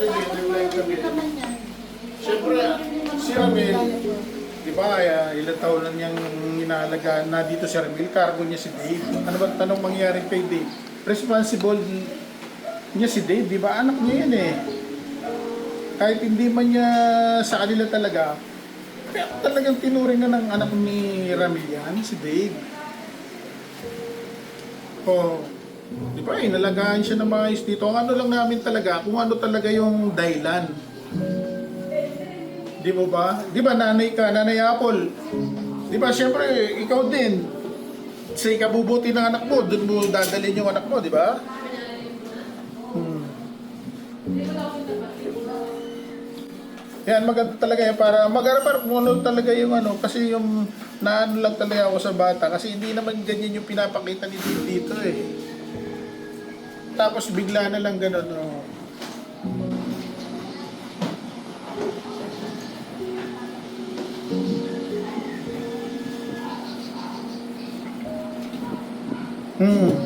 kami. Siyempre, si Ramil, di ba, uh, ilang taon na niyang inalagaan na dito si Ramil, cargo niya si Dave. Ano ba tanong mangyayari kay Dave? Responsible niya si Dave, di ba? Anak niya yan eh. Kahit hindi man niya sa kanila talaga, pero talagang tinuring na ng anak ni Ramil yan, si Dave. Oh, di ba, inalagaan siya na maayos dito. Ang ano lang namin talaga, kung ano talaga yung dahilan. Di mo ba? Di ba nanay ka, nanay Apple? Di ba, siyempre, ikaw din. Sa ikabubuti ng anak mo, doon mo dadalhin yung anak mo, di ba? Hmm. Yan, maganda talaga yan para mag-arapar kung ano talaga yung ano, kasi yung naano lang talaga ako sa bata, kasi hindi naman ganyan yung pinapakita ni dito eh. Tapos bigla na lang ganun, oh. Hmm.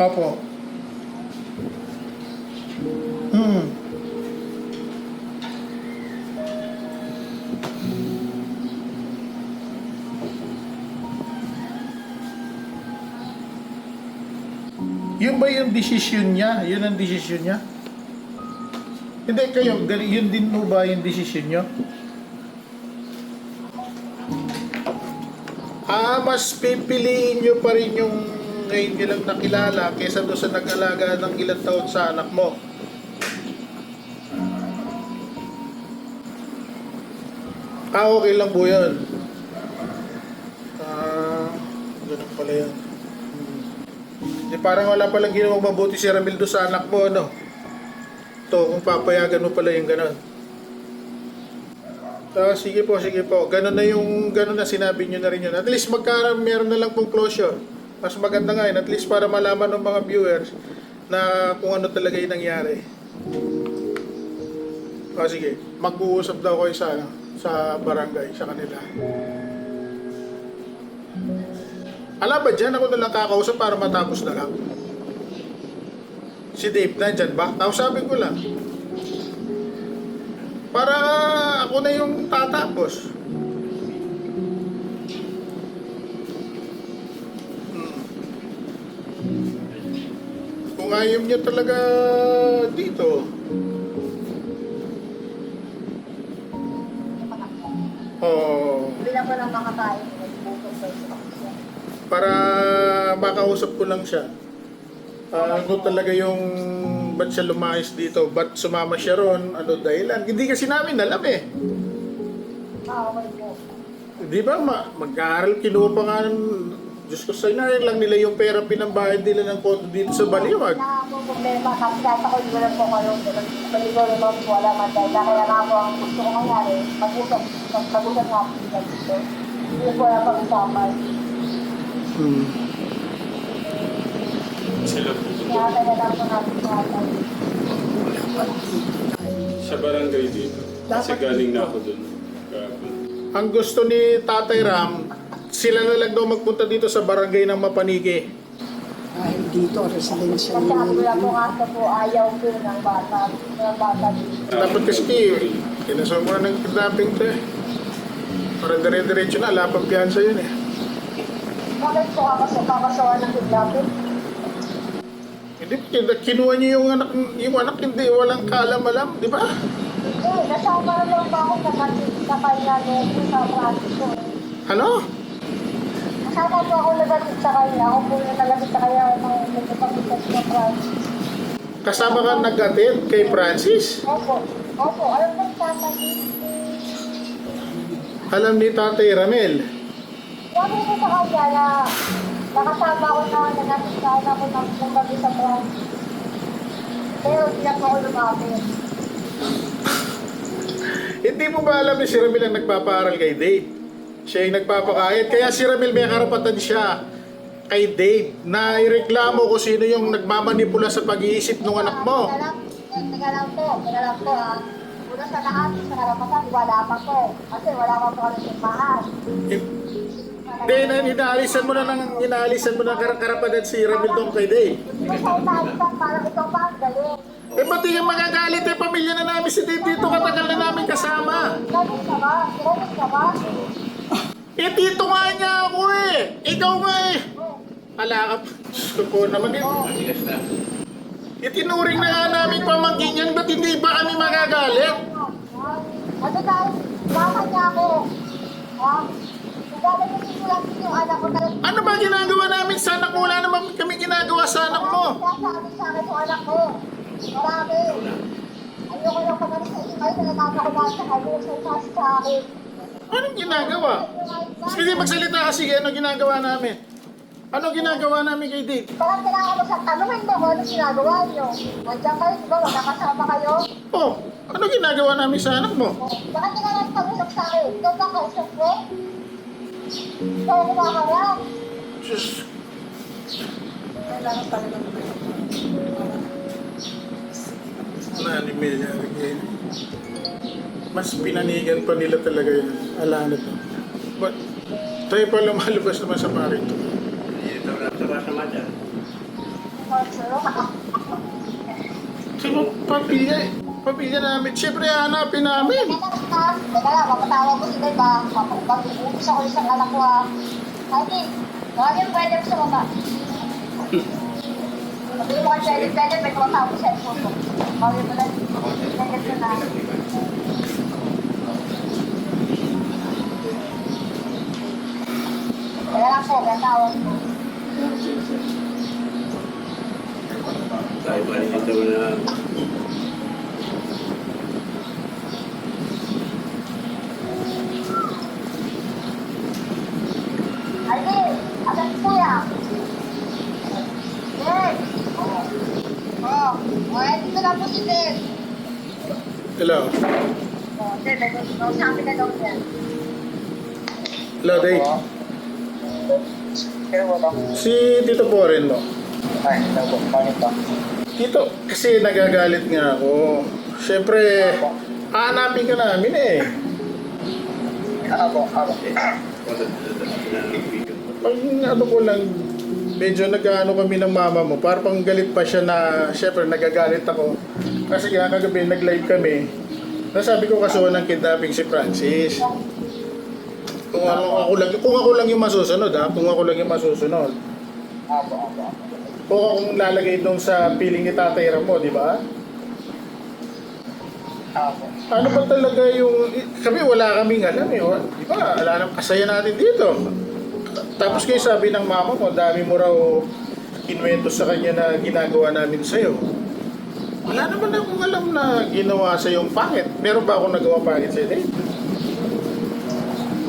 Opo. Hmm. Yun ba yung desisyon niya? Yun ang desisyon niya? Hindi kayo, yun din mo ba yung desisyon niyo? Ah, mas pipiliin niyo pa rin yung ngayon niyo lang nakilala kaysa doon sa nag-alaga ng ilang taon sa anak mo. Ah, okay lang po yun. Ah, ganun pala yan. Di parang wala palang ginawang mabuti si Ramil doon sa anak mo, ano? To, kung papayagan mo pala yung ganun. Ah, sige po, sige po. Ganun na yung, ganun na sinabi nyo na rin yun. At least magkaroon, meron na lang pong closure. Mas maganda nga yun. At least para malaman ng mga viewers na kung ano talaga yung nangyari. Ah, sige. Mag-uusap daw kayo sa, ano, sa barangay, sa kanila. Alam ba dyan, ako na lang kakausap para matapos na lang. Si Dave na dyan ba? Kausapin ko lang. Para ako na yung tatapos. Hmm. Kung ayaw niya talaga dito, oh, Hindi na po nang makakain. Yung sakit. Para makausap ko lang siya. Ah, ano talaga yung ba't siya lumayas dito? Ba't sumama siya ron? Ano dahilan? Hindi kasi namin alam eh. Okay po. Di ba, ma mag-aaral, kinuha pa nga ng, Diyos ko, sa lang nila yung pera pinambayad nila ng koto dito sa Baliwag. Na po problema, kasi data ko hindi lang po kayo. Paligo naman po wala man dahil kaya nga po ang gusto ko mangyari, mag-usap, mag-usap nga po dito. Hindi po na pag-usapan. Hmm. Sila po. Sa barangay dito. Kasi galing na ako dun. Kahapon. Ang gusto ni Tatay Ram, sila na lang daw magpunta dito sa barangay ng Mapanigi. Dahil dito, residential Kasi ang wala po na nga po ayaw po ng bata. Ng bata dito. Dapat kasi, kinasama mo na ng kidnapping to eh. Para dire-diretso na, lapang piyansa yun eh. Bakit po kakaso, kakasawa ng kidnapping? Hindi, kin- kinuha niyo yung anak, yung anak hindi, walang kaalam-alam, di ba? Eh, nasama na lang ba ako sa kanil sa kanya nito sa practice ko. Ano? Kasama po ako nagalit sa kanya. Ako po yung nagalit sa kanya nung nagpapagkita sa practice. Kasama ka nag-attend kay Francis? Opo. Opo. Alam mo sa kanya? Alam ni Tatay Ramel. Sabi ko sa kanya na nakasama ko na kanya ako nang nagpapagkita sa practice. Pero hindi na ako lumapit. Hindi mo ba alam ni si Ramil ang nagpapaaral kay Dave? Siya yung nagpapakayat. Kaya si Ramil may karapatan siya kay Dave na ireklamo kung sino yung nagmamanipula sa pag-iisip ng anak mo. Teka lang, teka lang po, teka lang po ha. Una sa lahat, sa karapatan, wala pa po. Kasi wala pa po kami simbahan. Hindi, na inaalisan mo na ng inaalisan mo na kar- karapatan si Ramil doon kay Dave. Hindi ko siya inaalisan, parang ikaw pa ang galing. ba't di ka magagalit eh? Pamilya na namin si Dave dito. Katagal na namin kasama. Ganun ka? Eh, tito nga niya ako eh. Ikaw nga eh. Ala ka. Diyos ko po naman eh. Itinuring na nga namin pamangkin yan. Ba't hindi ba kami magagalit? Ano tayo? Baka niya ako. Ha? Ano ba ginagawa namin sa anak mo? Wala naman kami ginagawa sa anak mo. Sasabi sa akin yung anak ko. Marami. Ayoko lang pag sa inyo kayo, nalalaman ko lahat sa kayo, sa akin. Anong ginagawa? Sige, magsalita ka. Sige, ano ginagawa namin? Ano ginagawa namin kay Dave? Parang kailangan mo sa tanungin mo kung ano ginagawa niyo. Nandiyan kayo, di ba? Magkakasama kayo. Oh, ano ginagawa namin sa anak mo? Bakit kailangan pag-usap sa akin? Ikaw ba kausap mo? Ikaw ang kumakarap. Diyos. Kailangan talaga Nani nangyari ngayon? Mas pinanigan pa nila talaga yun. Ala na. But, tayo pa lumalabas naman sa marito. Sino pamilya eh? Pamilya namin. Siyempre, hanapin namin. Teka lang, mapatawag ko si Dave ba? Mag-uus ako isang anak ko ha. Honey, bakit yung pwede mo sa baba? Sabi mo kasi pwede, pwede, may tumatawag sa cellphone ko. Bakit mo lang, pwede ko na. Kaya lang sir, natawag ko. Tayo pa rin ito na Honey, asan si kuya? Dave! Oh, oh, dito na po si. Hello. Oh, Dave, may sabi ka daw. Hello, Dave. Wala. Si Tito Boren mo. Ay, nabo, bakit ba? Tito, kasi nagagalit nga ako. Siyempre, hanapin ka namin eh. Ako, ako. Pag ano ko lang, medyo nag-ano kami ng mama mo, para pang galit pa siya na, syempre nagagalit ako. Kasi nga kagabi nag-live kami, nasabi ko kaso ng kidnapping si Francis. Kung ano, ako lang, kung ako lang yung masusunod ha, kung ako lang yung masusunod. Ako, ako. Kung akong lalagay doon sa piling ni Tatay Ramo, di ba? Ako. Ano ba talaga yung... Kami wala kaming alam eh. Di ba? Wala nang kasaya natin dito. Tapos kayo sabi ng mama mo, dami mo raw kinwento sa kanya na ginagawa namin sa'yo. Wala naman akong alam na ginawa sa yung pangit. Meron ba akong nagawa pangit sa'yo, Dave?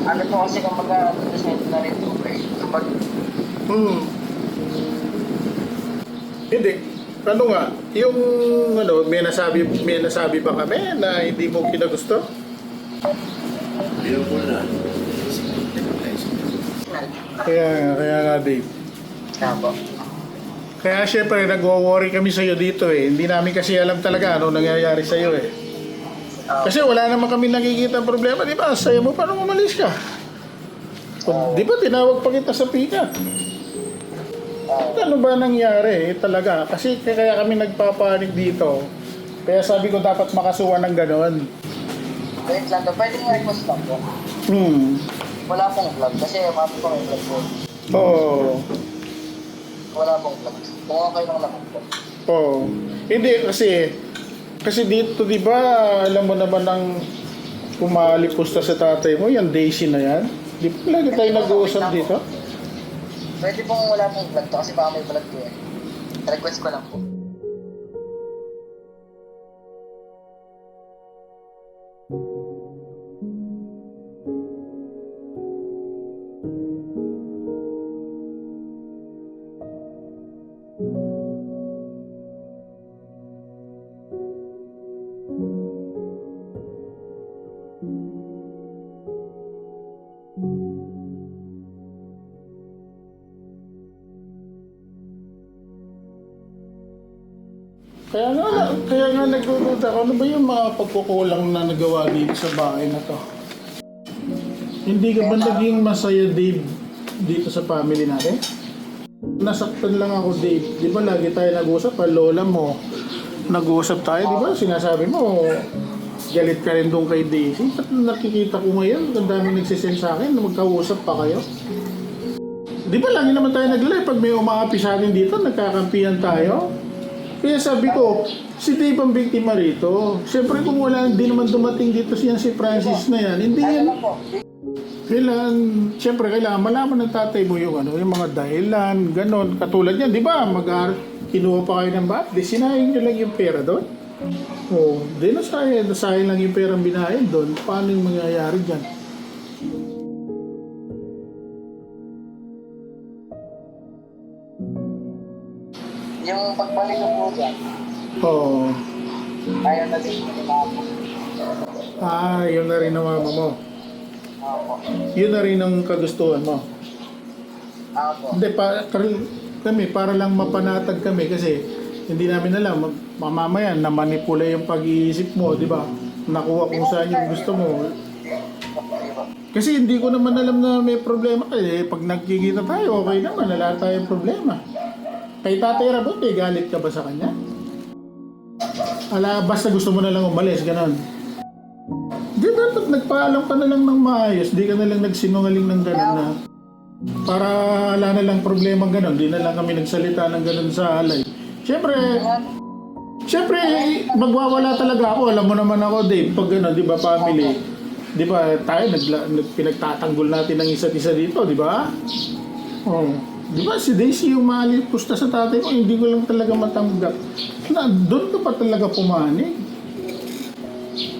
Ano po kasi kung mag-present na rin po eh. Kapag Hmm. Hindi. Ano nga, yung ano, may nasabi, may nasabi ba kami na hindi mo kinagusto? Bilang na. Kaya, kaya nga, Dave. Ako. Kaya syempre nagwo-worry kami sa iyo dito eh. Hindi namin kasi alam talaga ano nangyayari sa iyo eh. Kasi wala naman kami nakikita problema, di ba? Saya mo paano umalis ka? O, Di ba tinawag pa kita sa pika? Ano ba nangyari eh, talaga? Kasi kaya kami nagpapanik dito. Kaya sabi ko dapat makasuhan ng ganon. Wait lang. Pwede nga request lang po. Hmm. Wala pong vlog kasi mami ko may vlog po. Oo. Wala pong vlog. Kung okay lang naman po. Oo. Hindi kasi kasi dito 'di ba alam mo naman ng kumalipusta sa tatay mo, yung Daisy na yan. Di ba lagi tayo nag-uusap dito? Pwede pong wala pong vlog to kasi baka may vlog ko eh. Request ko lang po. Nga nagdududa ako, ano ba yung mga pagkukulang na nagawa dito sa bahay na to? Hindi ka ba naging masaya, Dave, dito sa family natin? Nasaktan lang ako, Dave. Di ba lagi tayo nag-usap, ah, lola mo, nag-uusap tayo, di ba? Sinasabi mo, galit ka rin doon kay Daisy. Ba't nakikita ko ngayon, ang dami nagsisend sa akin na magkausap pa kayo? Di ba lagi naman tayo nag-live pag may umaapi sa atin dito, nagkakampihan tayo? Kaya sabi ko, si Dave ang biktima rito. Siyempre kung wala, hindi naman dumating dito siya si Francis na yan, hindi yan. Kailangan, siyempre kailangan malaman ng tatay mo yung ano, yung mga dahilan, ganon. Katulad yan, di ba? Mag kinuha pa kayo ng bat, di sinayang nyo lang yung pera doon. Oo, di nasayang, nasayang lang yung perang binahin doon. Paano yung mangyayari dyan? Yung pagbalik ko po dyan, Oo. ayaw na din ko po. Ah, yun na rin ang mama mo. Opo. Yun na rin ang kagustuhan mo. Opo. Hindi, pa, kar- kami, para lang mapanatag kami kasi hindi namin alam, ma- mamamaya na manipula yung pag-iisip mo, di ba? Nakuha kung saan yung gusto mo. Kasi hindi ko naman alam na may problema eh. Pag nagkikita tayo, okay naman, wala tayong problema. Kay Tatay Rabot, eh, galit ka ba sa kanya? Ala, basta gusto mo na lang umalis, ganon. Di dapat nagpaalam ka na lang ng maayos, di ka na lang nagsinungaling ng ganon na para wala na lang problema ganon, di na lang kami nagsalita ng ganon sa alay. Siyempre, siyempre, magwawala talaga ako. Alam mo naman ako, Dave, pag gano'n, di ba, family, di ba, tayo, nagla, nag, pinagtatanggol natin ng isa't isa dito, di ba? Oh. Di ba, si Daisy yung mali pusta sa tatay ko, hindi ko lang talaga matanggap. Na, doon ka pa talaga pumanig.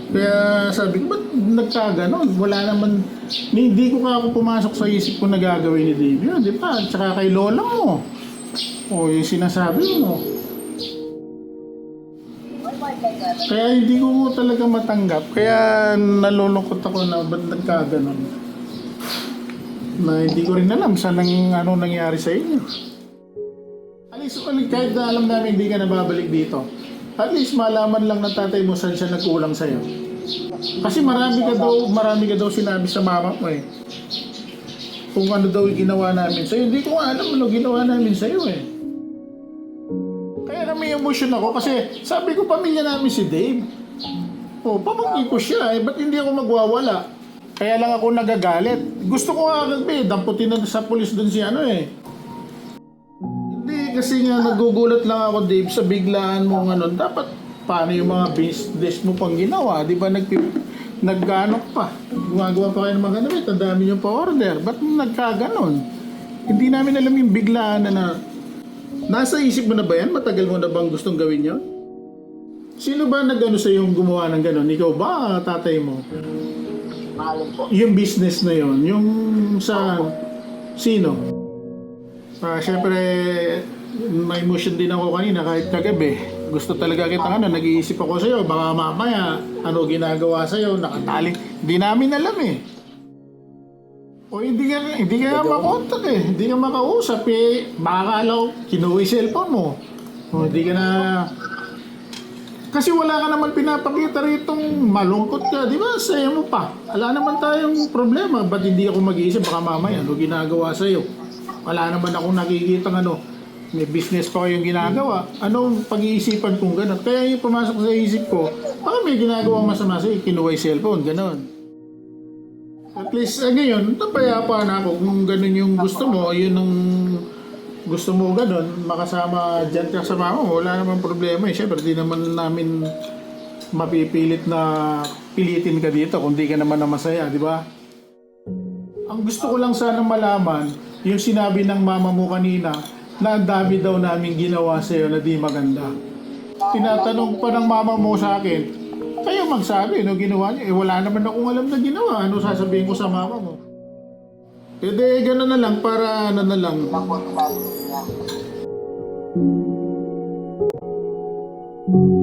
Kaya sabi ko, ba't nagkaganon? Wala naman, hindi ko ka ako pumasok sa isip ko na gagawin ni yun, di ba? At saka kay lola mo. O yung sinasabi mo. Kaya hindi ko talaga matanggap. Kaya nalulungkot ako na ba't nagkaganon. Na hindi ko rin alam saan nang, ano nangyari sa inyo. At least, kahit na alam namin hindi ka nababalik dito, at least malaman lang ng tatay mo saan siya nagkulang sa'yo. Kasi marami ka daw, marami ka daw sinabi sa mama mo eh. Kung ano daw yung ginawa namin sa'yo. Hindi ko alam ano ginawa namin sa'yo eh. Kaya na may emotion ako kasi sabi ko pamilya namin si Dave. Oh, pamangkin ko siya eh. Ba't hindi ako magwawala? Kaya lang ako nagagalit. Gusto ko nga kagabi, damputin na sa pulis doon si ano eh. Hindi, kasi nga nagugulat lang ako, Dave, sa biglaan mo ano. Dapat, paano yung mga business mo pang ginawa? Di ba nag nagano pa? Gumagawa pa kayo ng mga ganun. Ang dami nyo pa order. Ba't nagkaganon? Hindi namin alam yung biglaan na na Nasa isip mo na ba yan? Matagal mo na bang gustong gawin yun? Sino ba nag-ano sa yung gumawa ng gano'n? Ikaw ba, tatay mo? Mahalin po. Yung business na yon, yung sa sino? Ah, syempre may emotion din ako kanina kahit kagabi. Gusto talaga kita ano, nag-iisip ako sa iyo, baka mamaya ano ginagawa sa iyo, nakatali. Hindi namin alam eh. O hindi ka hindi ka makontak eh, hindi ka makausap eh. Baka akala ko, kinuha yung cellphone mo. O hindi ka na kasi wala ka naman pinapakita ritong malungkot ka, di ba? Saya mo pa. Wala naman tayong problema. Ba't hindi ako mag-iisip? Baka mamaya, ano ginagawa sa'yo? Wala naman akong nakikita ano. May business pa kayong ginagawa. Anong pag-iisipan kong gano'n? Kaya yung pumasok sa isip ko, baka may ginagawang masama sa'yo, kinuha yung cellphone, gano'n. At least, uh, ngayon, napayapa na ako kung gano'n yung gusto mo, yun ang gusto mo ganun, makasama dyan ka sa mama mo, wala namang problema eh. Siyempre, di naman namin mapipilit na pilitin ka dito kung di ka naman na masaya, di ba? Ang gusto ko lang sana malaman, yung sinabi ng mama mo kanina, na ang dami daw namin ginawa sa'yo na di maganda. Tinatanong pa ng mama mo sa akin, kayo magsabi, no, ginawa niyo. Eh, wala naman akong alam na ginawa. Ano sasabihin ko sa mama mo? E de, gano'n na lang, para ano na lang. Lang po, tumabi niya.